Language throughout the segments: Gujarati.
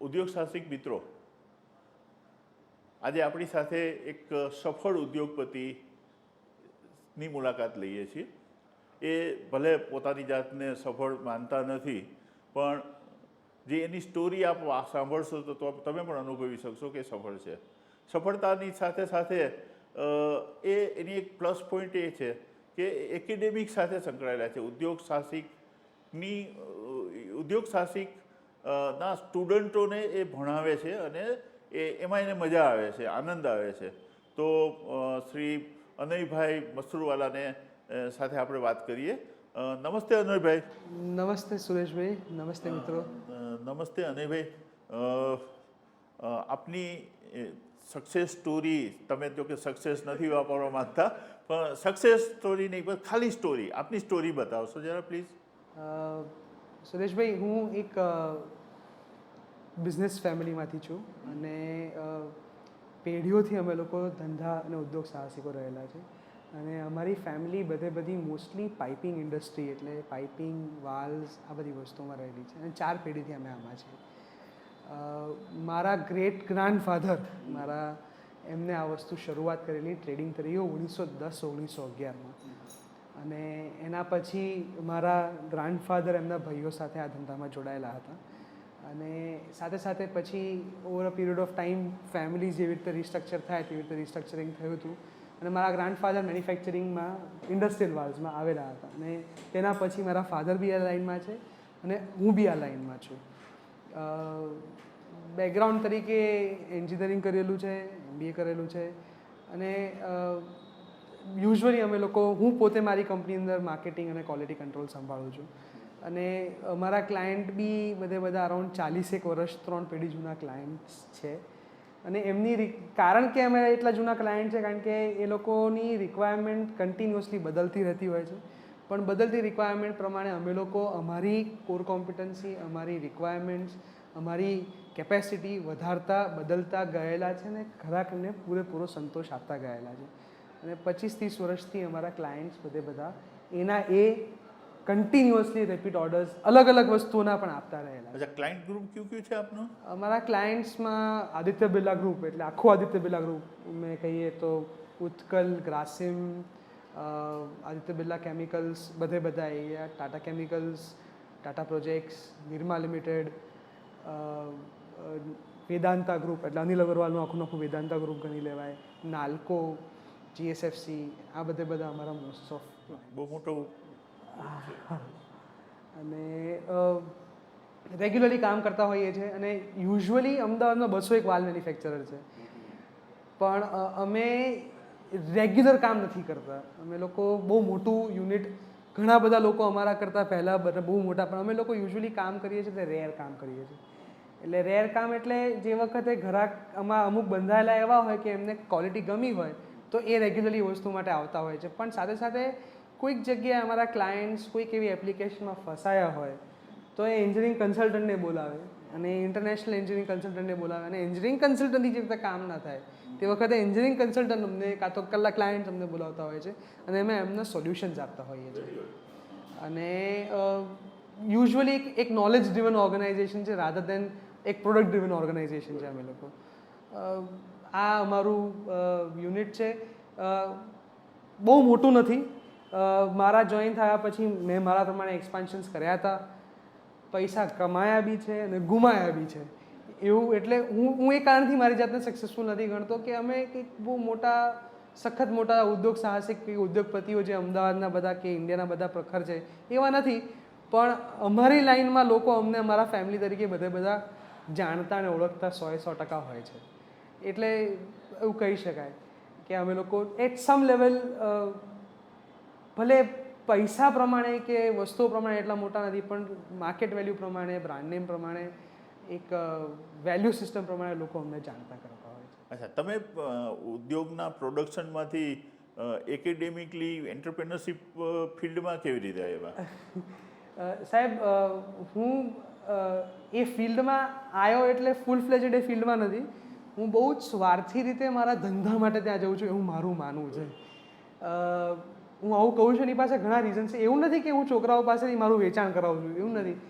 ઉદ્યોગ સાહસિક મિત્રો, આજે આપણી સાથે એક સફળ ઉદ્યોગપતિની મુલાકાત લઈએ છીએ. એ ભલે પોતાની જાતને સફળ માનતા નથી, પણ જે એની સ્ટોરી આપ સાંભળશો તો તમે પણ અનુભવી શકશો કે સફળ છે. સફળતાની સાથે સાથે એ એની એક પ્લસ પોઈન્ટ એ છે કે એકેડેમિક સાથે સંકળાયેલા છે. ઉદ્યોગ સાહસિકની ઉદ્યોગ સાહસિક ના સ્ટુડન્ટોને એ ભણાવે છે અને એ એમાં એને મજા આવે છે આનંદ આવે છે. તો શ્રી અનયભાઈ મસરૂવાલાને સાથે આપણે વાત કરીએ. નમસ્તે અનયભાઈ. નમસ્તે સુરેશભાઈ નમસ્તે મિત્રો. નમસ્તે અનયભાઈ. આપની સક્સેસ સ્ટોરી તમે જો કે સક્સેસ નથી વાપરવા માગતા પણ સક્સેસ સ્ટોરી નહીં પણ ખાલી સ્ટોરી આપની સ્ટોરી બતાવશો જરા પ્લીઝ સુરેશભાઈ હું એક બિઝનેસ ફેમિલીમાંથી છું અને પેઢીઓથી અમે લોકો ધંધા અને ઉદ્યોગ સાહસિકો રહેલા છે. અને અમારી ફેમિલી બધે બધી મોસ્ટલી પાઇપિંગ ઇન્ડસ્ટ્રી એટલે પાઇપિંગ, વાલ્સ, આ બધી વસ્તુઓમાં રહેલી છે. અને ચાર પેઢીથી અમે આમાં છીએ. મારા ગ્રેટ ગ્રાન્ડફાધર મારા એમને આ વસ્તુ શરૂઆત કરેલી ટ્રેડિંગ તરીકે ઓગણીસો દસ, ઓગણીસો અગિયારમાં. અને એના પછી મારા ગ્રાન્ડફાધર એમના ભાઈઓ સાથે આ ધંધામાં જોડાયેલા હતા. અને સાથે સાથે પછી over a period of time family જેવી રીતે રિસ્ટ્રક્ચર થાય, તેવી રીતે રિસ્ટ્રક્ચરિંગ થયું હતું. અને મારા ગ્રાન્ડફાધર મેન્યુફેક્ચરિંગમાં ઇન્ડસ્ટ્રીયલ વાલ્સમાં આવેલા હતા. અને તેના પછી મારા ફાધર બી આ લાઇનમાં છે અને હું બી આ લાઇનમાં છું. બેકગ્રાઉન્ડ તરીકે એન્જિનિયરિંગ કરેલું છે એમબીએ કરેલું છે. અને યુઝ્યુઅલી અમે લોકો, હું પોતે મારી કંપની અંદર માર્કેટિંગ અને ક્વોલિટી કંટ્રોલ સંભાળું છું. અને અમારા ક્લાયન્ટ બી બધે બધા અરાઉન્ડ ચાલીસેક વર્ષ ત્રણ પેઢી જૂના ક્લાયન્ટ્સ છે. અને એમની કારણ કે અમે એટલા જૂના ક્લાયન્ટ છે, કારણ કે એ લોકોની રિક્વાયરમેન્ટ કન્ટિન્યુઅસલી બદલતી રહેતી હોય છે. પણ બદલતી રિક્વાયરમેન્ટ પ્રમાણે અમે લોકો અમારી કોર કોમ્પિટન્સી અમારી રિક્વાયરમેન્ટ્સ અમારી કેપેસિટી વધારતા, બદલતા ગયેલા છે ને ગ્રાહકને પૂરેપૂરો સંતોષ આપતા ગયેલા છે. અને પચીસ ત્રીસ વર્ષથી અમારા ક્લાયન્ટ્સ બધે બધા એના એ કન્ટિન્યુઅસલી રેપિડ ઓર્ડર્સ અલગ અલગ વસ્તુઓના પણ આપતા રહેલા અચ્છા ક્લાયન્ટ ગ્રુપ કયું કયું છે આપનું અમારા ક્લાયન્ટ્સમાં આદિત્ય બિરલા ગ્રુપ એટલે આખું આદિત્ય બિરલા ગ્રુપ મેં કહીએ તો ઉત્કલ ગ્રાસિમ આદિત્ય બિરલા કેમિકલ્સ બધે બધા area Tata chemicals Tata projects Nirma limited Vedanta group એટલે અનિલ અગરવાલનું આખું આખું વેદાંતા ગ્રુપ ગણી લેવાય નાલ્કો જીએસએફસી આ બધે બધા અમારા મોસ્ટ ઓફ બહુ મોટો અને રેગ્યુલરલી કામ કરતા હોઈએ છીએ અને યુઝ્યુઅલી અમદાવાદમાં બસો એક વાલ મેન્યુફેક્ચરર છે. પણ અમે રેગ્યુલર કામ નથી કરતા. અમે લોકો બહુ મોટું યુનિટ ઘણા બધા લોકો અમારા કરતાં પહેલાં બધા બહુ મોટા, પણ અમે લોકો યુઝ્યુઅલી કામ કરીએ છીએ તે રેર કામ કરીએ છીએ. એટલે રેર કામ એટલે જે વખતે ઘરાક આમાં અમુક બંધાયેલા એવા હોય કે એમને ક્વોલિટી ગમી હોય, તો એ રેગ્યુલરલી વસ્તુ માટે આવતા હોય છે. પણ સાથે સાથે કોઈક જગ્યાએ અમારા ક્લાયન્ટ્સ કોઈક એવી એપ્લિકેશનમાં ફસાયા હોય, તો એ એન્જિનિયરિંગ કન્સલ્ટન્ટને બોલાવે અને ઇન્ટરનેશનલ એન્જિનિયરિંગ કન્સલ્ટન્ટને બોલાવે અને એન્જિનિયરિંગ કન્સલ્ટન્ટની જે રીતે કામ ના થાય, તે વખતે એન્જિનિયરિંગ કન્સલ્ટન્ટ અમને કાં તો કલાક ક્લાયન્ટ અમને બોલાવતા હોય છે અને અમે એમને સોલ્યુશન્સ આપતા હોઈએ છીએ. અને યુઝ્યુઅલી એક નોલેજ ડ્રિવન ઓર્ગેનાઇઝેશન છે રાધર દેન એક પ્રોડક્ટ ડ્રિવન ઓર્ગેનાઇઝેશન છે અમે લોકો. આ અમારું યુનિટ છે. બહુ મોટું નથી મારા જોઈન થયા પછી મેં મારા પ્રમાણે એક્સપાન્શન્સ કર્યા હતા. પૈસા કમાયા બી છે અને ગુમાયા બી છે. એવું એટલે હું હું એ કારણથી મારી જાતને સક્સેસફુલ નથી ગણતો કે અમે કંઈક બહુ મોટા, સખત મોટા ઉદ્યોગ, સાહસિક કે ઉદ્યોગપતિઓ જે અમદાવાદના બધા કે ઇન્ડિયાના બધા પ્રખર છે, એવા નથી. પણ અમારી લાઈનમાં લોકો અમને અમારા ફેમિલી તરીકે બધે બધા જાણતા અને ઓળખતા સો સો ટકા હોય છે. એટલે એવું કહી શકાય કે અમે લોકો એટ સમ લેવલ ભલે પૈસા પ્રમાણે કે વસ્તુઓ પ્રમાણે એટલા મોટા નથી પણ માર્કેટ વેલ્યુ પ્રમાણે બ્રાન્ડ નેમ પ્રમાણે એક વેલ્યુ સિસ્ટમ પ્રમાણે લોકો અમને જાણતા કરતા હોય છે. અચ્છા તમે ઉદ્યોગના પ્રોડક્શનમાંથી એકેડેમિકલી એન્ટરપ્રેનરશિપ ફિલ્ડમાં કેવી રીતે આવ્યા? સાહેબ હું એ ફિલ્ડમાં આવ્યો એટલે ફૂલ ફ્લેજેડ એ ફિલ્ડમાં નથી. હું બહુ જ સ્વાર્થી રીતે મારા ધંધા માટે ત્યાં જઉં છું એવું મારું માનવું છે. હું આવું કહું છું એની પાસે ઘણા રીઝન છે. એવું નથી કે હું છોકરાઓ પાસેથી મારું વેચાણ કરાવું છું, એવું નથી.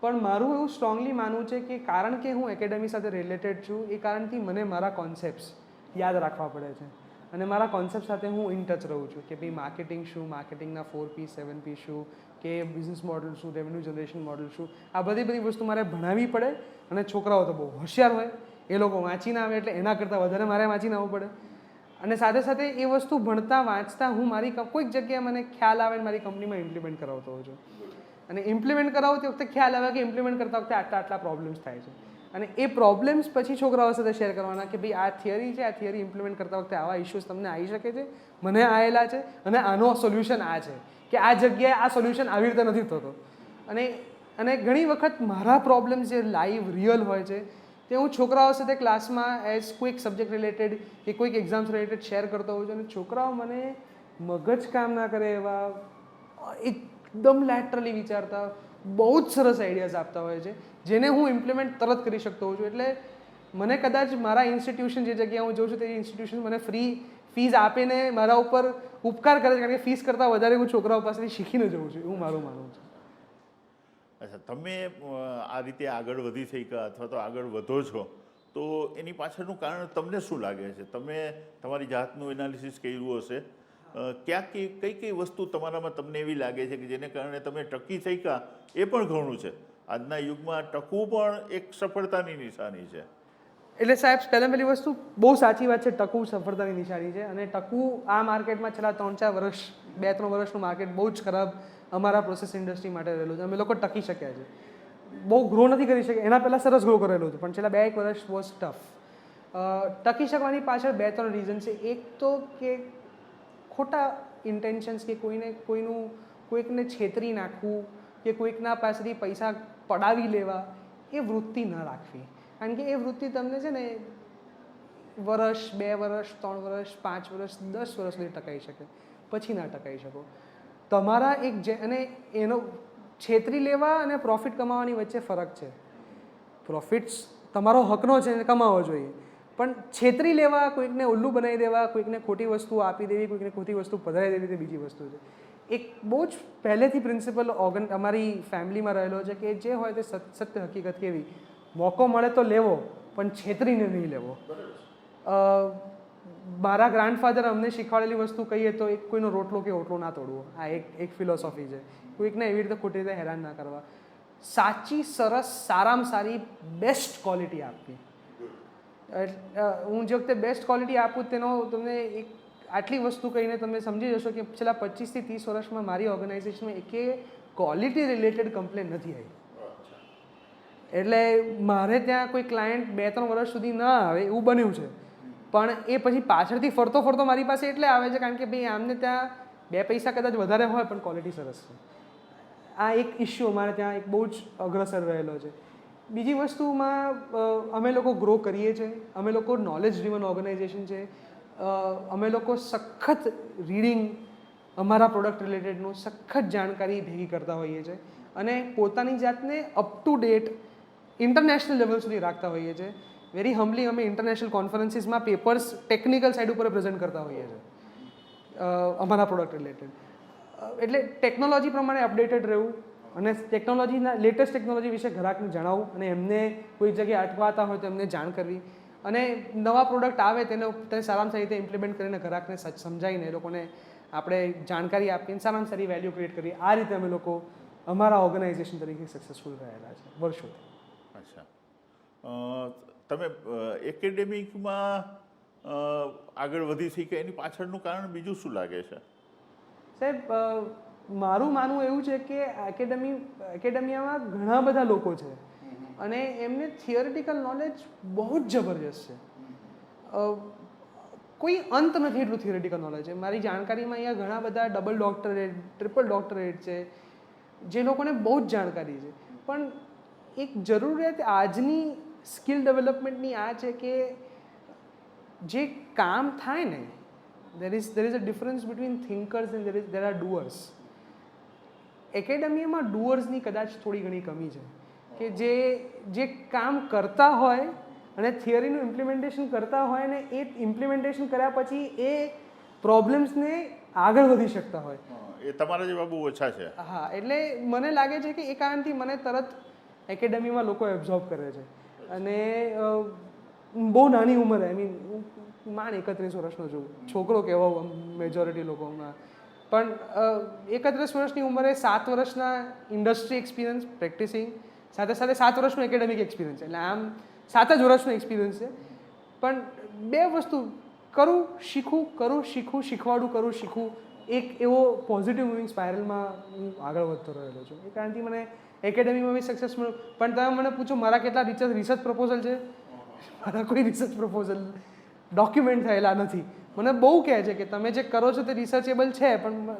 પણ મારું એવું સ્ટ્રોંગલી માનવું છે કે કારણ કે હું એકેડમી સાથે રિલેટેડ છું, એ કારણથી મને મારા કોન્સેપ્ટ્સ યાદ રાખવા પડે છે. અને મારા કોન્સેપ્ટ સાથે હું ઇન ટચ રહું છું કે ભાઈ માર્કેટિંગ શું માર્કેટિંગના ફોર પી સેવન પી શું, કે બિઝનેસ મોડલ શું રેવન્યુ જનરેશન મોડલ શું. આ બધી બધી વસ્તુ મારે ભણાવવી પડે અને છોકરાઓ તો બહુ હોશિયાર હોય. એ લોકો વાંચીને આવે એટલે એના કરતાં વધારે મારે વાંચીને આવવું પડે. અને સાથે સાથે એ વસ્તુ ભણતા, વાંચતા હું મારી કોઈક જગ્યાએ મને ખ્યાલ આવે મારી કંપનીમાં ઇમ્પ્લિમેન્ટ કરાવતો હોઉં છું. અને ઇમ્પ્લિમેન્ટ કરાવું તે વખતે ખ્યાલ આવે કે ઇમ્પ્લિમેન્ટ કરતા વખતે આટલા આટલા પ્રોબ્લેમ્સ થાય છે. અને એ પ્રોબ્લેમ્સ પછી છોકરાઓ સાથે શેર કરવાના કે ભાઈ આ થિયરી છે, આ થિયરી ઇમ્પ્લિમેન્ટ કરતા વખતે આવા ઇશ્યુઝ તમને આવી શકે છે, મને આવેલા છે અને આનો સોલ્યુશન આ છે. કે આ જગ્યાએ આ સોલ્યુશન આવી રીતે નથી થતો. અને અને ઘણી વખત મારા પ્રોબ્લેમ્સ જે લાઈવ રિયલ હોય છે તે હું છોકરાઓ સાથે ક્લાસમાં એઝ કોઈક સબ્જેક્ટ રિલેટેડ કે કોઈક એક્ઝામ્સ રિલેટેડ શેર કરતો હોઉં છું અને છોકરાઓ મને મગજ કામ ના કરે એવા, એકદમ લેટરલી વિચારતા, બહુ જ સરસ આઈડિયાઝ આપતા હોય છે, જેને હું ઇમ્પ્લિમેન્ટ તરત કરી શકતો હોઉં છું. એટલે મને કદાચ મારા ઇન્સ્ટિટ્યુશન જે જગ્યાએ હું જોઉં છું, તે ઇન્સ્ટિટ્યુશન મને ફ્રી ફીસ આપીને મારા ઉપર ઉપકાર કરે છે, કારણ કે ફીસ કરતાં વધારે હું છોકરાઓ પાસેથી શીખીને જઉં છું. એવું મારું માનવું છે. અચ્છા, તમે આ રીતે આગળ વધી શક્યા અથવા તો આગળ વધો છો, તો એની પાછળનું કારણ તમને શું લાગે છે? તમે તમારી જાતનું એનાલિસિસ કર્યું હશે. ક્યાંક ક્યાં કઈ કઈ કઈ વસ્તુ તમારામાં તમને એવી લાગે છે કે જેને કારણે તમે ટકી શક્યા, એ પણ ઘણું છે. આજના યુગમાં ટકવું પણ એક સફળતાની નિશાની છે. એટલે સાહેબ, પહેલાં પહેલી વસ્તુ, બહુ સાચી વાત છે, ટકવું સફળતાની નિશાની છે. અને ટકવું આ માર્કેટમાં છેલ્લા ત્રણ ચાર વર્ષ, બે ત્રણ વર્ષનું માર્કેટ બહુ જ ખરાબ અમારા પ્રોસેસ ઇન્ડસ્ટ્રી માટે રહેલું છે. અમે લોકો ટકી શક્યા છે. બહુ ગ્રો નથી કરી શક્યા. એના પહેલાં સરસ ગ્રો કરેલું હતું, પણ છેલ્લા બે એક વર્ષ વોઝ ટફ ટકી શકવાની પાછળ બે ત્રણ રીઝન છે. એક તો કે ખોટા ઇન્ટેન્શન્સ કે કોઈને, કોઈનું, કોઈકને છેતરી નાખવું, કે કોઈકના પાસેથી પૈસા પડાવી લેવા, એ વૃત્તિ ન રાખવી. કારણ કે એ વૃત્તિ તમને છે ને વર્ષ, બે વર્ષ, ત્રણ વર્ષ, પાંચ વર્ષ, દસ વર્ષ સુધી ટકાઈ શકે. પછી ના ટકાઈ શકો. તમારા એક જે અને એનો છેતરી લેવા અને પ્રોફિટ કમાવાની વચ્ચે ફરક છે. પ્રોફિટ્સ તમારો હકનો છે એને કમાવો જોઈએ. પણ છેતરી લેવા, કોઈકને ઉલ્લુ બનાવી દેવા, કોઈકને ખોટી વસ્તુ આપી દેવી, કોઈકને ખોટી વસ્તુ પધરાવી દેવી, તે બીજી વસ્તુ છે. એક બહુ જ પહેલેથી પ્રિન્સિપલ ઓર્ગન અમારી ફેમિલીમાં રહેલો છે કે જે હોય તે સત્ય હકીકત કેવી? મોકો મળે તો લેવો, પણ છેતરીને નહીં લેવો. મારા ગ્રાન્ડફાધર અમને શીખવાડેલી વસ્તુ કહીએ તો એક કોઈનો રોટલો કે ઓટલો ના તોડવો. આ એક એક ફિલોસોફી છે. કોઈકને એવી રીતે ખોટી રીતે હેરાન ના કરવા. સાચી સરસ સારામાં સારી બેસ્ટ ક્વોલિટી આપવી. હું જે વખતે બેસ્ટ ક્વોલિટી આપું તેનો તમને એક આટલી વસ્તુ કહીને તમે સમજી જશો કે છેલ્લા પચીસથી ત્રીસ વર્ષમાં મારી ઓર્ગેનાઇઝેશનમાં એકે ક્વોલિટી રિલેટેડ કમ્પ્લેન નથી આવી. એટલે મારે ત્યાં કોઈ ક્લાયન્ટ બે ત્રણ વર્ષ સુધી ન આવે એવું બન્યું છે. પણ એ પછી પાછળથી ફરતો ફરતો મારી પાસે એટલે આવે છે, કારણ કે ભાઈ આમને ત્યાં બે પૈસા કદાચ વધારે હોય, પણ ક્વોલિટી સરસ છે. આ એક ઇસ્યુ અમારે ત્યાં, એક બહુ જ અગ્રસર રહેલો છે. બીજી વસ્તુમાં અમે લોકો ગ્રો કરીએ છીએ અમે લોકો નોલેજ ડ્રીવન ઓર્ગેનાઇઝેશન છે અમે લોકો સખત રીડિંગ અમારા પ્રોડક્ટ રિલેટેડનું સખત જાણકારી ભેગી કરતા હોઈએ છીએ અને પોતાની જાતને up to date international level સુધી રાખતા હોઈએ છીએ વેરી હમ્બલી અમે ઇન્ટરનેશનલ કોન્ફરન્સીસમાં પેપર્સ ટેકનિકલ સાઇડ ઉપર પ્રેઝન્ટ કરતા હોઈએ છીએ. અમારા પ્રોડક્ટ રિલેટેડ એટલે ટેકનોલોજી પ્રમાણે અપડેટેડ રહેવું અને ટેકનોલોજીના લેટેસ્ટ ટેકનોલોજી વિશે ગ્રાહકને જણાવવું અને એમને કોઈ જગ્યાએ અટવાતા હોય તો એમને જાણ કરવી. અને નવા પ્રોડક્ટ આવે તેને તેને સારામાં સારી રીતે ઇમ્પ્લિમેન્ટ કરીને ગ્રાહકને સમજાવીને એ લોકોને આપણે જાણકારી આપીને સારામાં સારી વેલ્યુ ક્રિએટ કરી આ રીતે અમે લોકો અમારા ઓર્ગેનાઇઝેશન તરીકે સક્સેસફુલ રહેલા છે, વર્ષોથી. અચ્છા. તમે એકેડેમિકમાં આગળ વધી શક્યા એની પાછળનું કારણ બીજું શું લાગે છે? સાહેબ મારું માનવું એવું છે કે એકેડેમી, એકેડેમિયામાં ઘણા બધા લોકો છે. અને એમને થિયરિટિકલ નોલેજ બહુ જ જબરજસ્ત છે. કોઈ અંત નથી એટલું થિયરિટિકલ નોલેજ. છે મારી જાણકારીમાં અહીંયા ઘણા બધા ડબલ ડોક્ટરેટ, ટ્રિપલ ડોક્ટરેટ છે, જે લોકોને બહુ જ જાણકારી છે. પણ એક જરૂરિયાત આજની સ્કિલ ડેવલપમેન્ટની આ છે કે જે કામ થાય ને there is there is a difference between thinkers and there is there are doers એકેડેમીમાં ડુઅર્સની કદાચ થોડી ઘણી કમી છે કે જે જે કામ કરતા હોય અને થિયરીનું ઇમ્પ્લિમેન્ટેશન કરતા હોય ને એ ઇમ્પ્લિમેન્ટેશન કર્યા પછી એ પ્રોબ્લેમ્સને આગળ વધી શકતા હોય. એ તમારા જેવા બહુ ઓછા છે. હા એટલે મને લાગે છે કે એ કારણથી મને તરત એકેડેમીમાં લોકો એબ્ઝોર્બ કરે છે. અને બહુ નાની ઉંમરે આઈ મીન માન એકત્રીસ વર્ષનો છું. છોકરો કહેવો મેજોરિટી લોકોમાં પણ એકત્રીસ વર્ષની ઉંમરે સાત વર્ષના ઇન્ડસ્ટ્રી એક્સપિરિયન્સ પ્રેક્ટિસિંગ સાથે સાથે સાત વર્ષનું એકેડેમિક એક્સપિરિયન્સ એટલે આમ સાત જ વર્ષનો એક્સપિરિયન્સ છે. પણ બે વસ્તુ, કરું, શીખું કરું, શીખું, શીખવાડું, કરું, શીખું. એક એવો પોઝિટિવ મૂવિંગ સ્પાયરલમાં હું આગળ વધતો રહેલો છું. એ કારણથી મને એકેડેમીમાં બી સક્સેસ મળ્યું. પણ તમે મને પૂછો મારા કેટલા રિસર્ચ રિસર્ચ પ્રપોઝલ છે? મારા કોઈ રિસર્ચ પ્રપોઝલ ડોક્યુમેન્ટ થયેલા નથી. મને બહુ કહે છે કે તમે જે કરો છો તે રિસર્ચેબલ છે પણ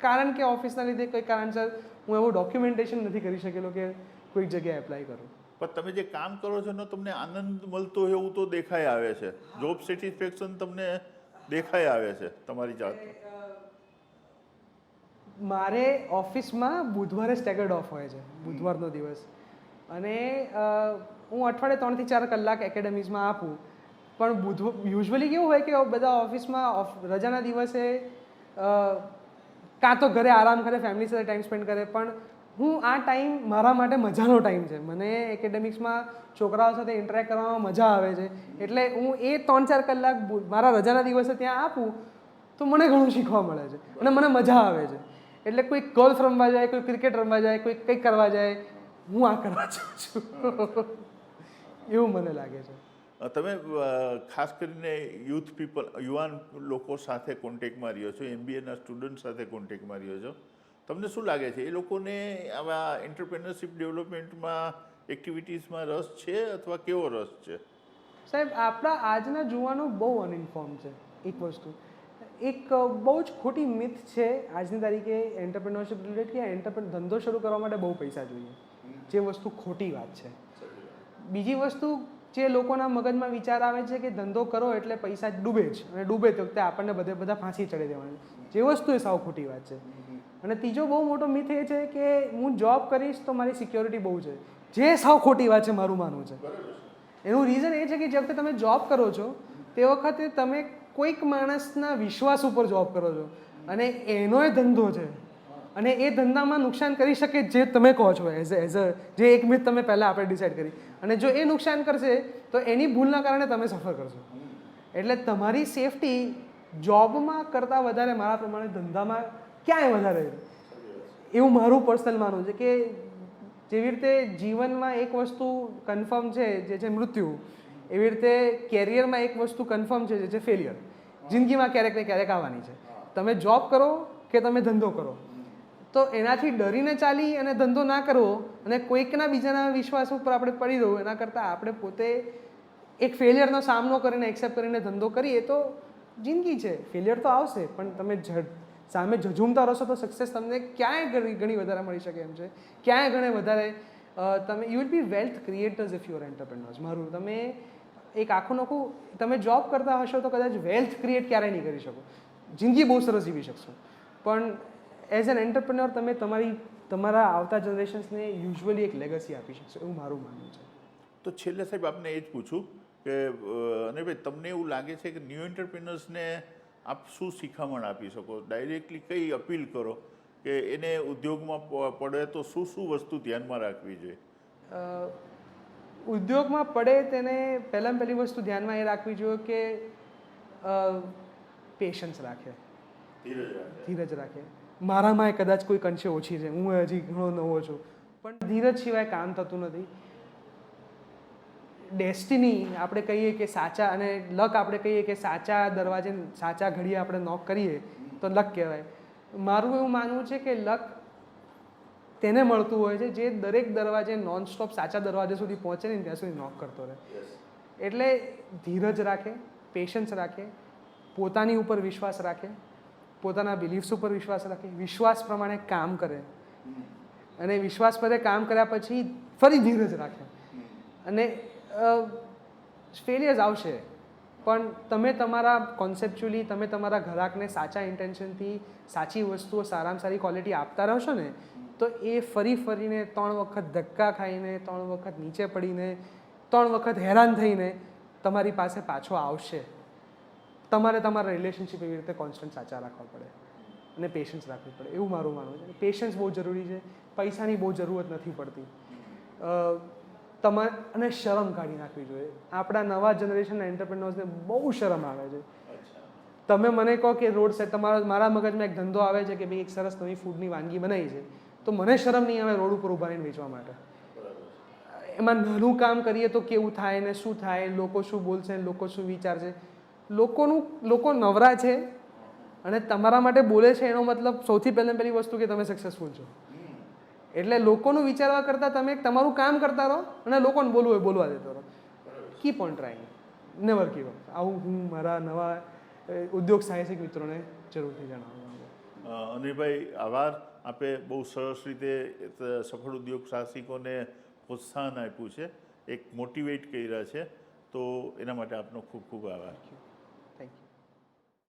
કારણ કે ઓફિસના લીધે કોઈ કારણસર હું એવું ડોક્યુમેન્ટેશન નથી કરી શકેલો કે કોઈક જગ્યાએ એપ્લાય કરું. પણ તમે જે કામ કરો છો એનો તમને આનંદ મળતો એવું તો દેખાય આવે છે. જોબ સેટિસ્ફેક્શન તમને દેખાય આવે છે તમારી જાત મારે ઓફિસમાં બુધવારે સ્ટેગર્ડ ઓફ હોય છે, બુધવારનો દિવસ. અને હું અઠવાડિયે ત્રણથી ચાર કલાક એકેડેમીઝમાં આપું. પણ બુધ યુઝ્યુઅલી કેવું હોય કે બધા ઓફિસમાં ઓફ, રજાના દિવસે કાં તો ઘરે આરામ કરે ફેમિલી સાથે ટાઈમ સ્પેન્ડ કરે, પણ હું આ ટાઈમ મારા માટે મજાનો ટાઈમ છે. મને એકેડેમિક્સમાં છોકરાઓ સાથે ઇન્ટરેક્ટ કરવામાં મજા આવે છે. એટલે હું એ ત્રણ ચાર કલાક મારા રજાના દિવસે ત્યાં આપું, તો મને ઘણું શીખવા મળે છે. અને મને મજા આવે છે. એટલે કોઈ ગોલ્ફ રમવા જાય કોઈ ક્રિકેટ રમવા જાય કોઈ કંઈક કરવા જાય હું આ કરવા જાઉં છું. એવું મને લાગે છે. તમે ખાસ કરીને યુથ પીપલ યુવાન લોકો સાથે કોન્ટેક્ટમાં રહ્યો છો એમબીએના સ્ટુડન્ટ સાથે કોન્ટેક્ટમાં રહ્યો છો. તમને શું લાગે છે? એ લોકોને આવા એન્ટરપ્રેનરશિપ ડેવલપમેન્ટમાં એક્ટિવિટીઝમાં રસ છે અથવા કેવો રસ છે? સાહેબ આપણા આજના જુવાનો બહુ અનઇન્ફોર્મ છે એક વસ્તુ. એક બહુ જ ખોટી મિથ છે આજની તારીખે એન્ટરપ્રિનરશિપ રિલેટેડ કે એન્ટરપ્રેન ધંધો શરૂ કરવા માટે બહુ પૈસા જોઈએ. જે વસ્તુ ખોટી વાત છે. બીજી વસ્તુ જે લોકોના મગજમાં વિચાર આવે છે કે ધંધો કરો એટલે પૈસા ડૂબે જ. અને ડૂબે તે વખતે આપણને બધે બધા ફાંસી ચડી દેવાની. જે વસ્તુ એ સાવ ખોટી વાત છે. અને ત્રીજો બહુ મોટો મિથ એ છે કે હું જોબ કરીશ તો મારી સિક્યોરિટી બહુ છે. જે સાવ ખોટી વાત છે મારું માનવું છે. એનું રીઝન એ છે કે જે વખતે તમે જોબ કરો છો તે વખતે તમે કોઈક માણસના વિશ્વાસ ઉપર જોબ કરો છો અને એનો એ ધંધો છે. અને એ ધંધામાં નુકસાન કરી શકે જે તમે કહો છો એઝ એઝ અ જે એક મિનિટ તમે પહેલાં આપણે ડિસાઈડ કરી. અને જો એ નુકસાન કરશે, તો એની ભૂલના કારણે તમે સફર કરશો. એટલે તમારી સેફટી જોબમાં કરતાં વધારે મારા પ્રમાણે ધંધામાં ક્યાંય વધારે એવું મારું પર્સનલ માનવું છે કે જેવી રીતે જીવનમાં એક વસ્તુ કન્ફર્મ છે, જે છે મૃત્યુ, એવી રીતે કેરિયરમાં એક વસ્તુ કન્ફર્મ છે, જે છે ફેલિયર જિંદગીમાં ક્યારેક ને ક્યારેક આવવાની છે. તમે જોબ કરો કે તમે ધંધો કરો. તો એનાથી ડરીને ચાલી અને ધંધો ના કરવો અને કોઈકના બીજાના વિશ્વાસ ઉપર આપણે પડી રહવું, એના કરતાં આપણે પોતે એક ફેલિયરનો સામનો કરીને એક્સેપ્ટ કરીને ધંધો કરીએ તો જિંદગી છે. ફેલિયર તો આવશે, પણ તમે સામે ઝઝૂમતા રહેશો તો સક્સેસ તમને ક્યાંય ઘણી ઘણી વધારે મળી શકે એમ છે. ક્યાંય ઘણે વધારે તમે you will be wealth creators if your entrepreneurs મારું, તમે એક આખું નોખું તમે જોબ કરતા હશો તો કદાચ વેલ્થ ક્રિએટ ક્યારેય નહીં કરી શકો. જિંદગી બહુ સરસ જીવી શકશો. પણ એઝ એન એન્ટરપ્રેન્યોર તમે તમારી તમારા આવતા જનરેશન્સને યુઝ્યુઅલી એક લેગસી આપી શકશો એવું મારું માનવું છે. તો છેલ્લે સાહેબ આપને એ જ પૂછું કે અને ભાઈ તમને એવું લાગે છે કે ન્યૂ એન્ટરપ્રિનર્સને આપ શું શિખામણ આપી શકો? ડાયરેક્ટલી કઈ અપીલ કરો કે એને ઉદ્યોગમાં પડે તો શું શું વસ્તુ ધ્યાનમાં રાખવી જોઈએ? ઉદ્યોગમાં પડે તેને પહેલાં પહેલી વસ્તુ ધ્યાનમાં એ રાખવી જોઈએ કે પેશન્સ રાખે. ધીરજ રાખે. મારામાં કદાચ કોઈ કંશે ઓછી છે. હું હજી ઘણો નવો છું. પણ ધીરજ સિવાય કામ થતું નથી. ડેસ્ટિની આપણે કહીએ કે સાચા અને લક આપણે કહીએ કે સાચા દરવાજે સાચા ઘડીએ આપણે નોક કરીએ તો લક કહેવાય. મારું એવું માનવું છે કે લક તેને મળતું હોય છે જે દરેક દરવાજે નોનસ્ટોપ સાચા દરવાજે સુધી પહોંચે ને ત્યાં સુધી નોક કરતો રહે. એટલે ધીરજ રાખે પેશન્સ રાખે પોતાની ઉપર વિશ્વાસ રાખે પોતાના બિલીફ્સ ઉપર વિશ્વાસ રાખે વિશ્વાસ પ્રમાણે કામ કરે. અને વિશ્વાસ પર કામ કર્યા પછી ફરી ધીરજ રાખે. અને ફેલિયર્સ આવશે પણ તમે તમારા કોન્સેપ્ચ્યુઅલી તમે તમારા ગ્રાહકને સાચા ઇન્ટેન્શનથી સાચી વસ્તુઓ સારામાં સારી ક્વોલિટી આપતા રહેશો ને તો એ ફરી ફરીને ત્રણ વખત ધક્કા ખાઈને, ત્રણ વખત નીચે પડીને, ત્રણ વખત હેરાન થઈને તમારી પાસે પાછો આવશે. તમારે તમારા રિલેશનશિપ એવી રીતે કોન્સ્ટન્ટ સાચા રાખવા પડે અને પેશન્સ રાખવી પડે. એવું મારું માનવું છે. પેશન્સ બહુ જરૂરી છે. પૈસાની બહુ જરૂરત નથી પડતી. તમારે શરમ કાઢી નાખવી જોઈએ. આપણા નવા જનરેશનના એન્ટરપ્રિનર્સને બહુ શરમ આવે છે. તમે મને કહો કે રોડ સાઈડ તમારા, મારા મગજમાં એક ધંધો આવે છે કે ભાઈ એક સરસ નવી ફૂડની વાનગી બનાવી છે. તો મને શરમ નહીં આવે રોડ ઉપર ઊભા રહીને વેચવા માટે. એમાં નાનું કામ કરીએ તો કેવું થાય ને શું થાય, લોકો શું બોલશે લોકો શું વિચારશે? લોકોનું, લોકો નવરા છે અને તમારા માટે બોલે છે એનો મતલબ સૌથી પહેલાં પહેલી વસ્તુ કે તમે સક્સેસફુલ છો. એટલે લોકોનું વિચારવા કરતાં તમે તમારું કામ કરતા રહો અને લોકોને બોલવું હોય બોલવા દેતો રહો. Keep on trying never give આવું હું મારા નવા ઉદ્યોગ સાહસિક મિત્રોને જરૂરથી જણાવવા માંગુ. અનિલભાઈ, આભાર. આપે બહુ સરસ રીતે સફળ ઉદ્યોગ સાહસિકોને પ્રોત્સાહન આપ્યું છે, એક મોટિવેટ કર્યા છે. તો એના માટે આપનો ખૂબ ખૂબ આભાર.